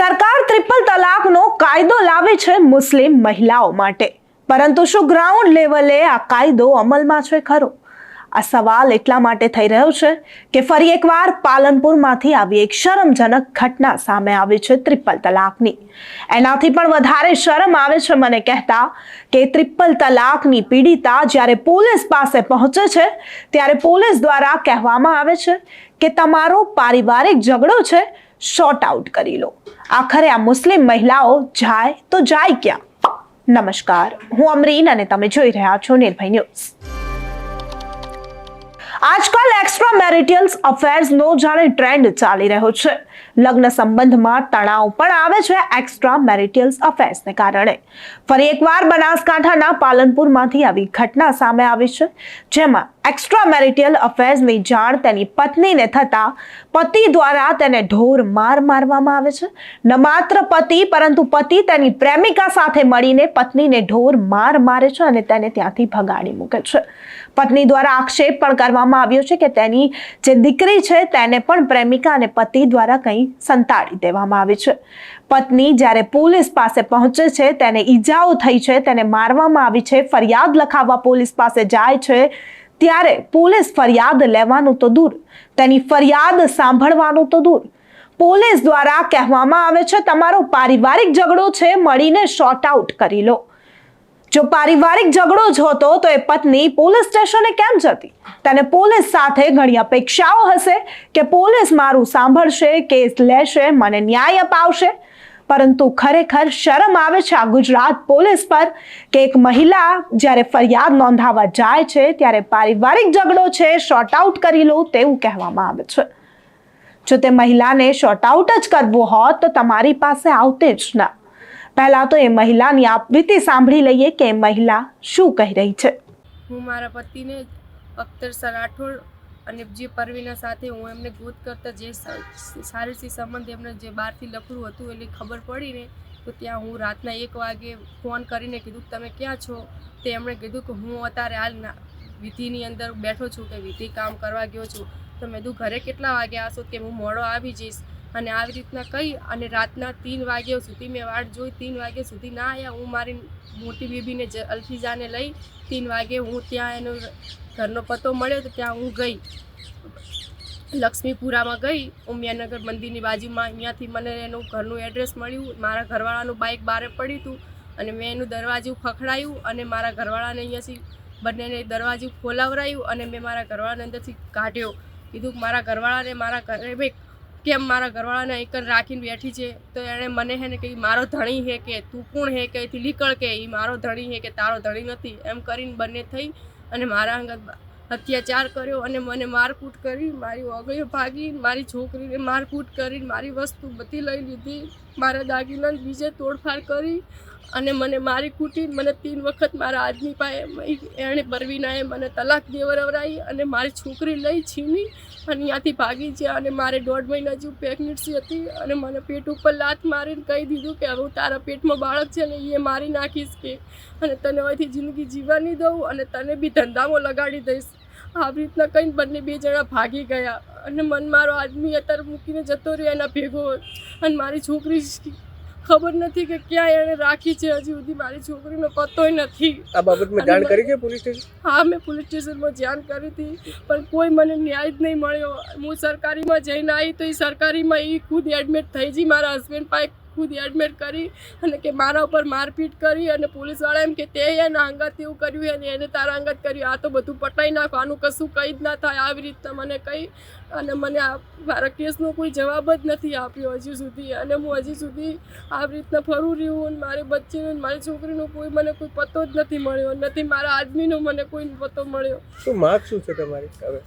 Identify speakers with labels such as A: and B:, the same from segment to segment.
A: સરકાર ટ્રિપલ તલાકનો કાયદો લાવે છે મુસ્લિમ મહિલાઓ માટે. પરંતુ શું ગ્રાઉન્ડ લેવલે આ કાયદો અમલમાં છે ખરો? આ સવાલ એટલા માટે થઈ રહ્યો છે કે ફરી એકવાર પાલનપુરમાંથી આવી એક શરમજનક ઘટના સામે આવી છે ટ્રિપલ તલાકની. એનાથી પણ વધારે શરમ આવે છે મને કહેતા કે ટ્રિપલ તલાકની પીડિતા જ્યારે પોલીસ પાસે પહોંચે છે, ત્યારે પોલીસ દ્વારા કહેવામાં આવે છે કે તમારો પારિવારિક ઝઘડો છે શોર્ટ આઉટ કરી લો. આખરે આ મુસ્લિમ મહિલાઓ જાય તો જાય ક્યાં? નમસ્કાર, હું અમરીન અને તમે જોઈ રહ્યા છો નિર્ભય ન્યૂઝ. આજકાલ એક્સ્ટ્રા મેરિટિયલ્સ અફેર્સનો જાણે ટ્રેન્ડ ચાલી રહ્યો છે. લગ્ન સંબંધમાં તણાવ પણ આવે છે એક્સ્ટ્રા મેરિટિયલ્સ અફેર્સને કારણે. ફરી એકવાર બનાસકાંઠાના પાલનપુરમાંથી આવી ઘટના સામે આવી છે, જેમાં એક્સ્ટ્રા મેરિટિયલ અફેર્સની જાણ તેની પત્નીને થતાં પતિ દ્વારા તેને ઢોર માર મારવામાં આવે છે. ન માત્ર પતિ, પરંતુ પતિ તેની પ્રેમિકા સાથે મળીને પત્નીને ઢોર માર મારે છે અને તેને ત્યાંથી ભગાડી મૂકે છે. પત્ની દ્વારા આક્ષેપ પણ કરવામાં આવ્યો છે કે તેની જે દીકરી છે, તેને પણ પ્રેમિકા અને પતિ દ્વારા કંઈ સંતાડી દેવામાં આવી છે. પત્ની જ્યારે પોલીસ પાસે પહોંચે છે, તેને ઈજાઓ થઈ છે, તેને મારવામાં આવી છે, ફરિયાદ લખાવવા પોલીસ પાસે જાય છે, ત્યારે પોલીસ ફરિયાદ લેવાનું તો દૂર, તેની ફરિયાદ સાંભળવાનું તો દૂર. પોલીસ દ્વારા કહેવામાં આવે છે, તમારો પારિવારિક ઝઘડો છે, મળીને શોર્ટ આઉટ કરી લો. જો પારિવારિક ઝઘડો જ હતો તો એ પત્ની પોલીસ સ્ટેશને કેમ જતી? તેને પોલીસ સાથે ઘણી અપેક્ષાઓ હશે કે પોલીસ મારું સાંભળશે, કેસ લેશે, મને ન્યાય અપાવશે. પરંતુ ખરેખર શરમ આવે છે આ ગુજરાત પોલીસ પર કે એક મહિલા જ્યારે ફરિયાદ નોંધાવવા જાય છે, ત્યારે પારિવારિક ઝઘડો છે શોર્ટ આઉટ કરી લો તેવું કહેવામાં આવે છે. જો તે મહિલાને શોર્ટ આઉટ જ કરવું હોત તો તમારી પાસે આવતે જ ના. પહેલા તો એ મહિલાની આપવીતી સાંભળી લઈએ કે મહિલા શું કહી રહી છે.
B: હું મારા પતિને અખ્તર સર રાઠોડ અને જે પરવીના સાથે હું એમને ગોત કરતા જે શારીરિક સંબંધ એમને જે બહારથી લખડું હતું એટલે ખબર પડીને તો ત્યાં હું રાતના એક વાગે ફોન કરીને કીધું કે તમે ક્યાં છો? તે એમણે કીધું કે, હું અત્યારે હાલ વિધિની અંદર બેઠો છું કે વિધિ કામ કરવા ગયો છું. તો મેં કીધું, ઘરે કેટલા વાગે આવશો કે, હું મોડો આવી જઈશ. અને આવી રીતના કહી અને રાતના ત્રણ વાગ્યા સુધી મેં વાટ જોઈ, ત્રણ વાગ્યા સુધી ના આવ્યા હું મારી મોટી બેબીને અલ્ફીજાને લઈ ત્રણ વાગે હું ત્યાં એનો ઘરનો પતો મળ્યો તો ત્યાં હું ગઈ. લક્ષ્મીપુરામાં ગઈ, ઉમિયાનગર મંદિરની બાજુમાં. અહીંયાથી મને એનું ઘરનું એડ્રેસ મળ્યું. મારા ઘરવાળાનું બાઇક બહાર પડ્યું હતું અને મેં એનું દરવાજું ખખડાયું અને મારા ઘરવાળાને અહીંયાથી બંનેને દરવાજું ખોલાવરાયું અને મેં મારા ઘરવાળાને અંદરથી કાઢ્યો. કીધું મારા ઘરવાળાને મારા ઘરે ભાઈ કેમ મારા ઘરવાળાને એક જ રાખીને બેઠી છે, તો એણે મને હે ને કે મારો ધણી હે કે તું કોણ હે? કે અહીંથી નીકળ કે એ મારો ધણી હે કે તારો ધણી નથી. એમ કરીને બંને થઈ અને મારા અંગત અત્યાચાર કર્યો અને મને મારકૂટ કરી, મારી ઓગળીઓ ભાગી, મારી છોકરીને મારકૂટ કરી, મારી વસ્તુ બધી લઈ લીધી, મારા દાગીના બીજે તોડફાડ કરી અને મને મારી કૂટી મને તીન વખત મારા આદમી પાસે એણે બરવીનાએ મને તલાક દેવરાવી અને મારી છોકરી લઈ છીની અને ત્યાંથી ભાગી ગયા અને મારે દોઢ મહિના જેવું પ્રેગ્નન્સી હતી અને મને પેટ ઉપર લાત મારીને કહી દીધું કે હવે તારા પેટમાં બાળક છે ને એ મારી નાખીશ કે. અને તને હવેથી જિંદગી જીવવા નહીં દઉં અને તને બી ધંધામાં લગાડી દઈશ. આવી રીતના કંઈ બંને બે જણા ભાગી ગયા અને મન મારો આદમી અત્યારે મૂકીને જતો રહ્યો એના ભેગો. અને મારી છોકરી ખબર નથી કે ક્યાં એણે રાખી છે. હજી સુધી મારી છોકરીનો પતોય નથી.
C: આ બાબતમાં જાણ કરી છે પોલીસ સ્ટેશન?
B: હા મેં પોલીસ સ્ટેશનમાં જાણ કરી હતી પણ કોઈ મને ન્યાય જ નહીં મળ્યો. હું સરકારીમાં જઈને આવી તો એ સરકારીમાં એ ખુદ એડમિટ થઈ જઈ મારા હસબન્ડ પાસે ખુદ એડમિટ કરી અને કે મારા ઉપર મારપીટ કરી અને પોલીસવાળા એમ કે તે એના અંગત એવું કર્યું અને એને તારા અંગત કર્યું. આ તો બધું પટાઈ નાખો. આનું કશું કંઈ જ ના થાય. આવી રીતના મને કહી અને મને આ મારા કેસનો કોઈ જવાબ જ નથી આપ્યો હજી સુધી. અને હું હજી સુધી આવી રીતના ફરું રહ્યું અને મારી બચ્ચીનો મારી છોકરીનો કોઈ મને કોઈ પતો જ નથી મળ્યો. નથી મારા આદમીનો મને કોઈ પતો મળ્યો.
C: શું માગ શું છે તમારી? હવે.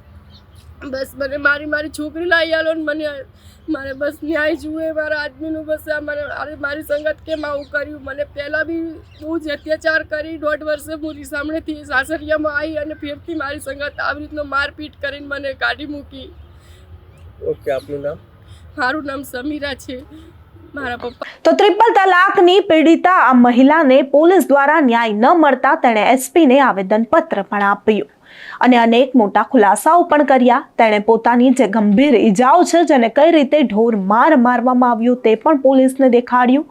B: બસ મને મારી મારી છોકરી લાવી આલો ને મને મારે બસ ન્યાય જુએ મારા આદમીનું બસ આ મને અરે મારી સંગત કેમ આવું કર્યું? મને પહેલાં બી બહુ જ અત્યાચાર કરી દોઢ વર્ષે હું રીસામણેથી સાસરિયામાં આવી અને ફેરથી મારી સંગત આવી રીતનો મારપીટ કરીને મને કાઢી મૂકી.
C: ઓકે આપનું નામ?
B: મારું નામ સમીરા છે. મારા પપ્પા
A: તો ત્રિપલ તલાકની પીડિતા આ મહિલાને પોલીસ દ્વારા ન્યાય ન મળતા તેણે એસપીને આવેદનપત્ર પણ આપ્યું. અને અનેક મોટા ખુલાસાઓ પણ કર્યા. તેણે પોતાની જે ગંભીર ઈજાઓ છે જેને કઈ રીતે ઢોર માર મારવામાં આવ્યું તે પણ પોલીસને દેખાડ્યું.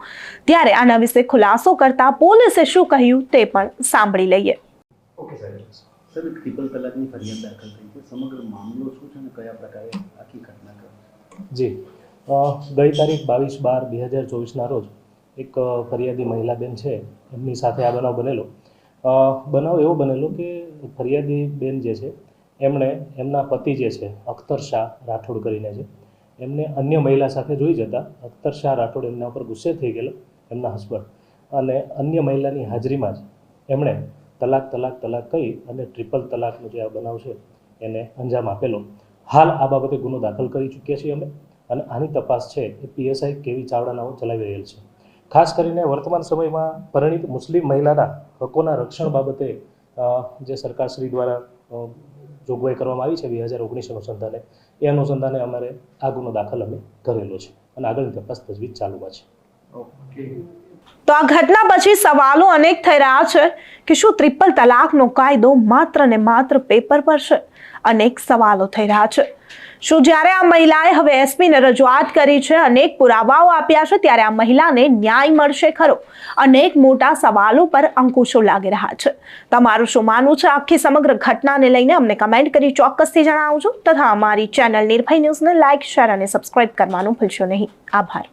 A: ત્યારે આના વિશે ખુલાસો કરતા પોલીસે શું કહ્યું તે પણ સાંભળી લઈએ.
D: સર ટ્રિપલ તલાકની ફરિયાદ દાખલ થઈ છે. સમગ્ર મામલો શું છે અને કયા પ્રકારે આખી ઘટના કરી
E: જી. ગઈ તારીખ બાવીસ બાર બે હજાર ચોવીસના રોજ એક ફરિયાદી મહિલા બેન છે. એમની સાથે આ બનાવ બનેલો. બનાવ એવો બનેલો કે ફરિયાદી બેન જે છે, એમણે એમના પતિ જે છે, અખ્તર શાહ રાઠોડ કરીને છે, એમને અન્ય મહિલા સાથે જોઈ જતા અખ્તર શાહ રાઠોડ એમના ઉપર ગુસ્સે થઈ ગયેલો, એમના હસબન્ડ અને અન્ય મહિલાની હાજરીમાં જ એમણે તલાક તલાક તલાક કહી અને ટ્રિપલ તલાકનો જે આ બનાવ છે, એને અંજામ આપેલો. હાલ આ બાબતે ગુનો દાખલ કરી ચૂક્યા છીએ અમે અને આની તપાસ છે એ પીએસઆઈ કેવી ચાવડાનાઓ ચલાવી રહેલ છે. ખાસ કરીને વર્તમાન સમયમાં પરિણીત મુસ્લિમ મહિલાના હકોના રક્ષણ બાબતે જે સરકારશ્રી દ્વારા જોગવાઈ કરવામાં આવી છે બે હજાર ઓગણીસ અનુસંધાને, એ અનુસંધાને અમારે આ ગુનો દાખલ અમે કરેલો છે અને આગળની તપાસ તજવીજ ચાલુમાં છે.
D: ઓકે.
A: તો આ ઘટના પછી સવાલો અનેક થઈ રહ્યા છે કે શું ટ્રિપલ તલાકનો કાયદો માત્ર ને માત્ર પેપર પર છે? અનેક સવાલો થઈ રહ્યા છે. શું જ્યારે આ મહિલાએ હવે એસપીને રજૂઆત કરી છે, અનેક પુરાવાઓ આપ્યા છે, ત્યારે આ મહિલાને ન્યાય મળશે ખરો? અનેક મોટા સવાલો પર અંકુશો લાગી રહ્યા છે. તમારું શું માનવું છે આખી સમગ્ર ઘટનાને લઈને? અમને કમેન્ટ કરી ચોક્કસથી જણાવજો. તથા અમારી ચેનલ નિર્ભય ન્યૂઝને લાઇક શેર અને સબસ્ક્રાઇબ કરવાનું ભૂલશો નહીં. આભાર.